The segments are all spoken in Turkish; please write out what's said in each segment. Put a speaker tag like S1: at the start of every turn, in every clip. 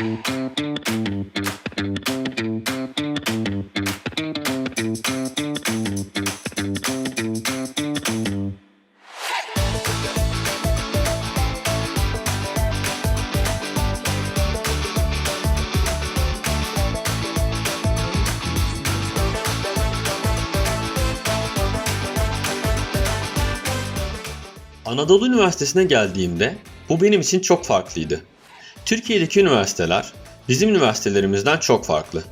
S1: Anadolu Üniversitesi'ne geldiğimde bu benim için çok farklıydı. Türkiye'deki üniversiteler bizim üniversitelerimizden çok farklı.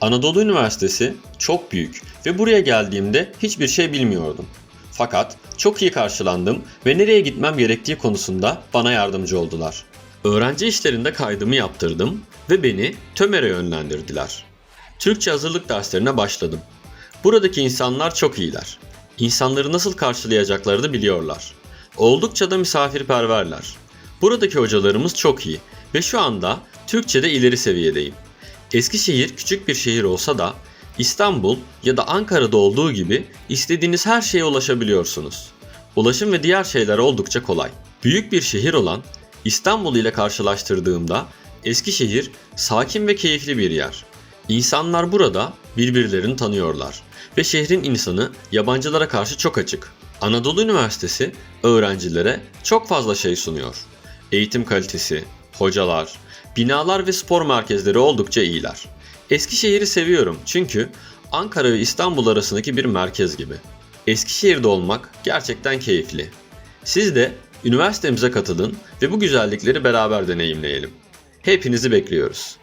S1: Anadolu Üniversitesi çok büyük ve buraya geldiğimde hiçbir şey bilmiyordum. Fakat çok iyi karşılandım ve nereye gitmem gerektiği konusunda bana yardımcı oldular. Öğrenci işlerinde kaydımı yaptırdım ve beni TÖMER'e yönlendirdiler. Türkçe hazırlık derslerine başladım. Buradaki insanlar çok iyiler. İnsanları nasıl karşılayacaklarını biliyorlar. Oldukça da misafirperverler. Buradaki hocalarımız çok iyi ve şu anda Türkçe'de ileri seviyedeyim. Eskişehir küçük bir şehir olsa da İstanbul ya da Ankara'da olduğu gibi istediğiniz her şeye ulaşabiliyorsunuz. Ulaşım ve diğer şeyler oldukça kolay. Büyük bir şehir olan İstanbul ile karşılaştırdığımda Eskişehir sakin ve keyifli bir yer. İnsanlar burada birbirlerini tanıyorlar ve şehrin insanı yabancılara karşı çok açık. Anadolu Üniversitesi öğrencilere çok fazla şey sunuyor. Eğitim kalitesi, hocalar, binalar ve spor merkezleri oldukça iyiler. Eskişehir'i seviyorum çünkü Ankara ve İstanbul arasındaki bir merkez gibi. Eskişehir'de olmak gerçekten keyifli. Siz de üniversitemize katılın ve bu güzellikleri beraber deneyimleyelim. Hepinizi bekliyoruz.